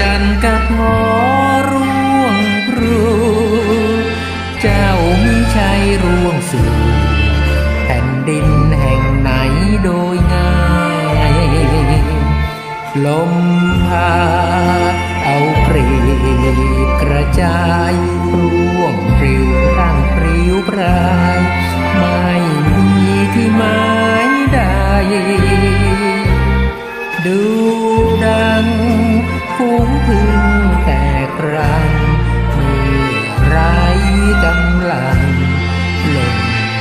จันกับหอร่วงพรูเจ้ามิใช่ร่วงสู่แผ่นดินแห่งไหนโดยง่ายลมพาเอาปรีกระจายร่วงปลิวร่างปลิวปลายไม่มีที่หมายใดดู ไรกำลังลง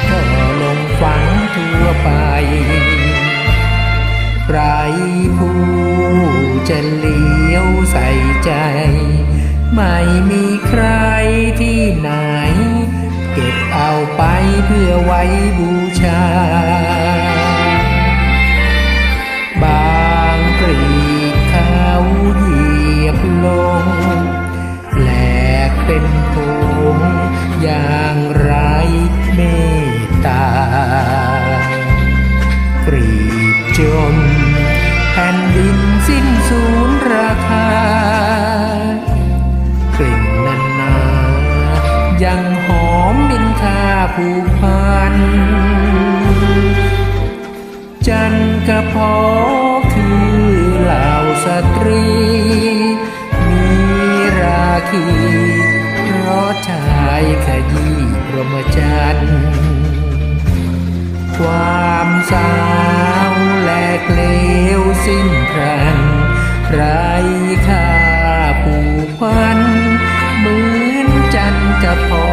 ก็ลงฝังทั่วไปไรผู้จะเลี้ยวใส่ใจ ไม่มีใครที่ไหน เก็บเอาไปเพื่อไว้บูชา อย่างไรเมตตากรีดจนแผ่นดินสิ้นสูญราคากลิ่นนันนายังหอมบินทาผูกพัน จันกระพอคือเหล่าสตรี มีราคี เพราะชายขยี้พรหมจันทร์ความสาวแหลกเลวสิ้นพรันไรค่าผูกพันเหมือนจันทร์กับพอ